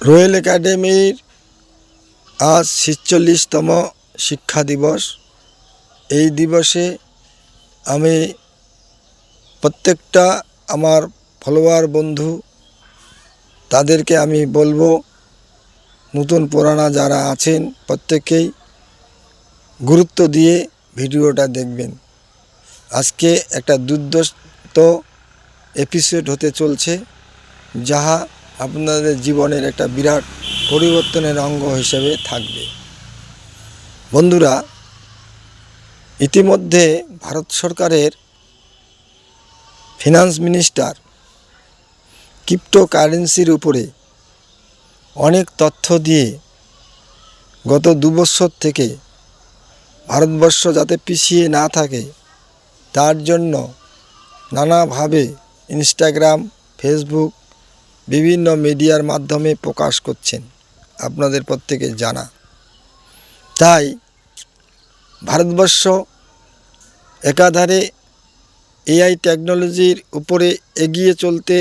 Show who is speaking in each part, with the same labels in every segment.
Speaker 1: Royal একাডেমির আজ ছিচল্লিশতম শিক্ষা দিবস। এই দিবসে আমি প্রত্যেকটা আমার ফলোয়ার বন্ধু, তাদেরকে আমি বলব, নতুন পুরানা যারা আছেন প্রত্যেকেই গুরুত্ব দিয়ে ভিডিওটা দেখবেন। আজকে একটা দুর্দস্ত এপিসোড হতে চলছে, যাহা আপনাদের জীবনের একটা বিরাট পরিবর্তনের অঙ্গ হিসেবে থাকবে। বন্ধুরা, ইতিমধ্যে ভারত সরকারের ফিনান্স মিনিস্টার ক্রিপ্টোকারেন্সির উপরে অনেক তথ্য দিয়ে গত দুবছর থেকে ভারতবর্ষ যাতে পিছিয়ে না থাকে, তার জন্য নানাভাবে ইনস্টাগ্রাম ফেসবুক বিভিন্ন মিডিয়ার মাধ্যমে প্রকাশ করছেন, আপনাদের প্রত্যেকে জানা। তাই ভারতবর্ষ একাধারে এআই টেকনোলজির উপরে এগিয়ে চলতে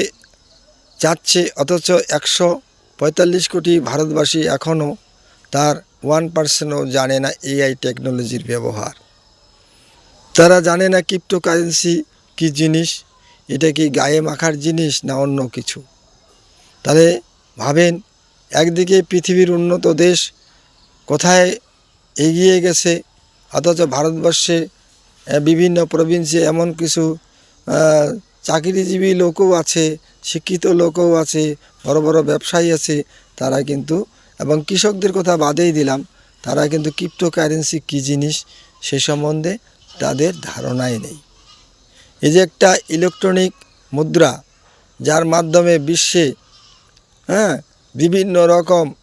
Speaker 1: চাচ্ছে, অথচ একশো পঁয়তাল্লিশ কোটি ভারতবাসী এখনও তার ওয়ান পার্সেন্টও জানে না এআই টেকনোলজির ব্যবহার। তারা জানে না ক্রিপ্টোকারেন্সি কী জিনিস, এটা কি গায়ে মাখার জিনিস না অন্য কিছু। তাহলে ভাবেন, একদিকে পৃথিবীর উন্নত দেশ কোথায় এগিয়ে গেছে, অথচ ভারতবর্ষে বিভিন্ন প্রভিন্সে এমন কিছু চাকরিজীবী লোকও আছে, শিক্ষিত লোকও আছে, বড় বড় ব্যবসায়ী আছে, তারা কিন্তু, এবং কৃষকদের কথা বাদেই দিলাম, তারা কিন্তু ক্রিপ্টোকারেন্সি কী জিনিস, সে সম্বন্ধে তাদের ধারণাই নেই। এই যে একটা ইলেকট্রনিক মুদ্রা, যার মাধ্যমে বিশ্বে হ্যাঁ বিভিন্ন রকম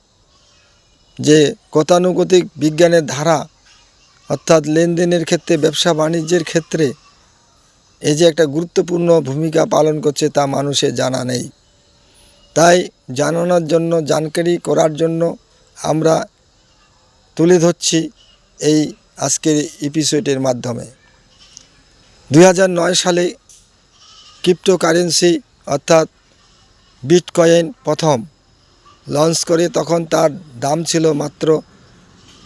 Speaker 1: যে গতানুগতিক বিজ্ঞানের ধারা, অর্থাৎ লেনদেনের ক্ষেত্রে, ব্যবসা বাণিজ্যের ক্ষেত্রে, এই যে একটা গুরুত্বপূর্ণ ভূমিকা পালন করছে তা মানুষের জানা নেই। তাই জানানোর জন্য, জানকারি করার জন্য আমরা তুলে ধরছি এই আজকের এপিসোডের মাধ্যমে। দু হাজার নয় সালে ক্রিপ্টোকারেন্সি অর্থাৎ বিটকয়েন প্রথম। লঞ্চ করে তখন তার দাম ছিল মাত্র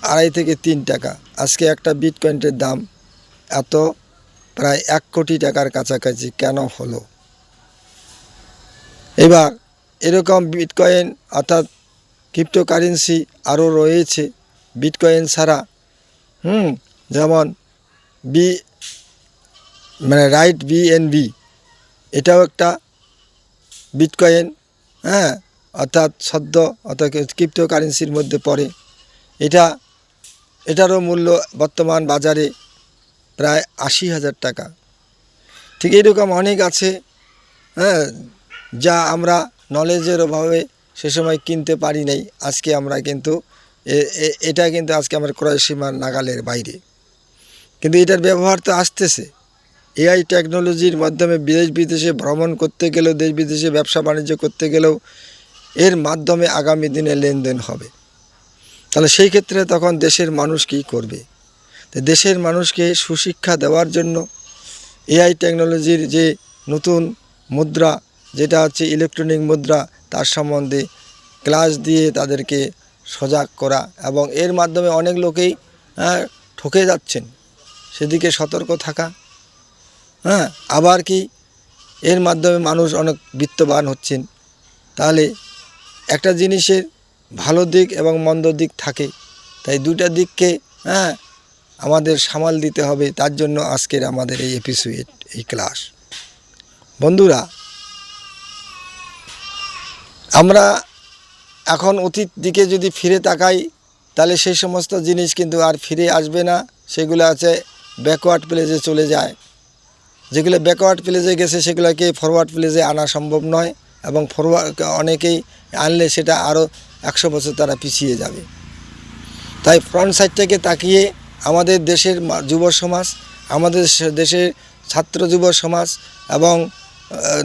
Speaker 1: আড়াই থেকে তিন টাকা। আজকে একটা বিটকয়েনের দাম এত প্রায় এক কোটি টাকার কাছাকাছি কেন হলো? এবার এরকম বিটকয়েন অর্থাৎ ক্রিপ্টোকারেন্সি আরও রয়েছে। বিটকয়েন ছাড়া, হুম, যেমন বি মানে রাইট বিএনবি এটাও একটা বিটকয়েন হ্যাঁ অর্থাৎ সদ্য, অর্থাৎ ক্রিপ্টোকারেন্সির মধ্যে পড়ে। এটা, এটারও মূল্য বর্তমান বাজারে প্রায় আশি হাজার টাকা। ঠিক এইরকম অনেক আছে হ্যাঁ যা আমরা নলেজের অভাবে সে সময় কিনতে পারি নাই। আজকে আমরা কিন্তু এটা কিন্তু আজকে আমার ক্রয় সীমার নাগালের বাইরে। কিন্তু এটার ব্যবহার তো আসতেছে। এআই টেকনোলজির মাধ্যমে দেশ বিদেশে ভ্রমণ করতে গেলেও দেশ বিদেশে ব্যবসা বাণিজ্য করতে গেলেও এর মাধ্যমে আগামী দিনে লেনদেন হবে। তাহলে সেই ক্ষেত্রে তখন দেশের মানুষ কী করবে? দেশের মানুষকে সুশিক্ষা দেওয়ার জন্য এআই টেকনোলজির যে নতুন মুদ্রা যেটা হচ্ছে ইলেকট্রনিক মুদ্রা তার সম্বন্ধে ক্লাস দিয়ে তাদেরকে সজাগ করা এবং এর মাধ্যমে অনেক লোকেই হ্যাঁ, ঠকে যাচ্ছেন। সেদিকে সতর্ক থাকা। হ্যাঁ আবার কি? এর মাধ্যমে মানুষ অনেক বিত্তবান হচ্ছেন। তাহলে একটা জিনিসের ভালো দিক এবং মন্দ দিক থাকে। তাই দুটা দিককে হ্যাঁ আমাদের সামাল দিতে হবে। তার জন্য আজকের আমাদের এই এপিসোড এই ক্লাস বন্ধুরা, আমরা এখন অতীত দিকে যদি ফিরে তাকাই, তাহলে সেই সমস্ত জিনিস কিন্তু আর ফিরে আসবে না। সেগুলো আছে ব্যাকওয়ার্ড প্লেসে চলে যায়। যেগুলো ব্যাকওয়ার্ড প্লেজে গেছে, সেগুলোকে ফরওয়ার্ড প্লেজে আনা সম্ভব নয় এবং ফরওয়ার্ড অনেকেই আনলে সেটা আরও একশো বছর তারা পিছিয়ে যাবে। তাই ফ্রন্ট সাইড থেকে তাকিয়ে আমাদের দেশের যুব সমাজ, আমাদের দেশের ছাত্র যুব সমাজ এবং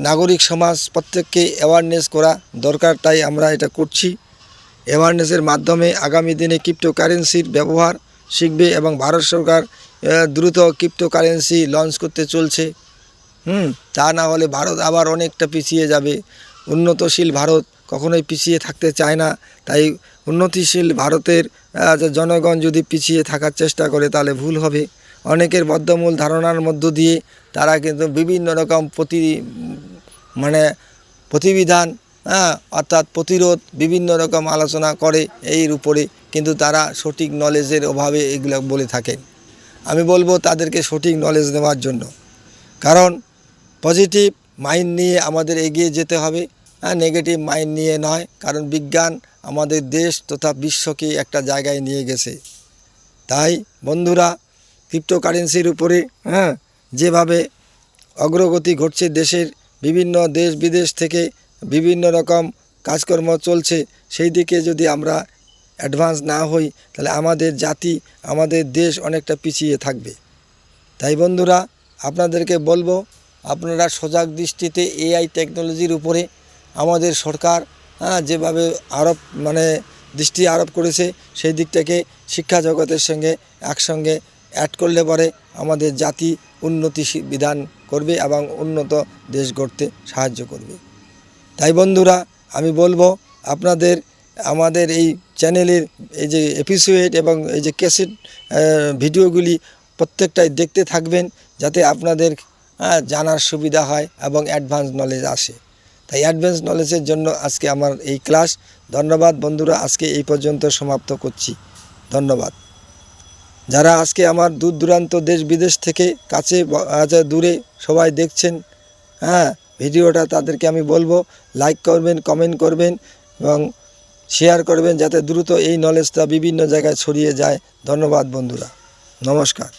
Speaker 1: নাগরিক সমাজ প্রত্যেককে অ্যাওয়ারনেস করা দরকার, তাই আমরা এটা করছি। অ্যাওয়ারনেসের মাধ্যমে আগামী দিনে ক্রিপ্টোকারেন্সির ব্যবহার শিখবে এবং ভারত সরকার দ্রুত ক্রিপ্টোকারেন্সি লঞ্চ করতে চলছে। হুম, তা না হলে ভারত আবার অনেকটা পিছিয়ে যাবে। উন্নতশীল ভারত কখনোই পিছিয়ে থাকতে চায় না। তাই উন্নতিশীল ভারতের জনগণ যদি পিছিয়ে থাকার চেষ্টা করে তাহলে ভুল হবে। অনেকের বদ্ধমূল ধারণার মধ্য দিয়ে তারা কিন্তু বিভিন্ন রকম প্রতি মানে প্রতিবিধান হ্যাঁ অর্থাৎ প্রতিরোধ বিভিন্ন রকম আলোচনা করে। এর উপরে কিন্তু তারা সঠিক নলেজের অভাবে এগুলো বলে থাকেন। আমি বলব তাদেরকে সঠিক নলেজ নেওয়ার জন্য। কারণ পজিটিভ মাইন্ড নিয়ে আমাদের এগিয়ে যেতে হবে হ্যাঁ নেগেটিভ মাইন্ড নিয়ে নয়, কারণ বিজ্ঞান আমাদের দেশ তথা বিশ্বকে একটা জায়গায় নিয়ে গেছে। তাই বন্ধুরা ক্রিপ্টোকারেন্সির উপরে হ্যাঁ যেভাবে অগ্রগতি ঘটছে দেশের বিভিন্ন দেশ বিদেশ থেকে বিভিন্ন রকম কাজকর্ম চলছে, সেই দিকে যদি আমরা অ্যাডভান্স না হই, তাহলে আমাদের জাতি, আমাদের দেশ অনেকটা পিছিয়ে থাকবে। তাই বন্ধুরা, আপনাদেরকে বলব, আপনারা সজাগ দৃষ্টিতে এআই টেকনোলজির উপরে আমাদের সরকার হ্যাঁ যেভাবে আরোপ মানে দৃষ্টি আরোপ করেছে, সেই দিকটাকে শিক্ষা জগতের সঙ্গে একসঙ্গে অ্যাড করলে পরে আমাদের জাতি উন্নতি বিধান করবে এবং উন্নত দেশ গড়তে সাহায্য করবে। তাই বন্ধুরা, আমি বলব, আপনাদের আমাদের এই চ্যানেলের এই যে এপিসোড এবং এই যে ক্যাসেট ভিডিওগুলি প্রত্যেকটাই দেখতে থাকবেন যাতে আপনাদের জানার সুবিধা হয় এবং অ্যাডভান্স নলেজ আসে। তাই অ্যাডভান্স নলেজের জন্য আজকে আমার এই ক্লাস ধন্যবাদ বন্ধুরা, আজকে এই পর্যন্ত সমাপ্ত করছি। ধন্যবাদ। যারা আজকে আমার দূর দূরান্ত দেশ বিদেশ থেকে কাছে দূরে সবাই দেখছেন হ্যাঁ ভিডিওটা তাদেরকে আমি বলব লাইক করবেন কমেন্ট করবেন এবং শেয়ার করবেন যাতে দ্রুত এই নলেজটা বিভিন্ন জায়গায় ছড়িয়ে যায়। ধন্যবাদ বন্ধুরা। নমস্কার।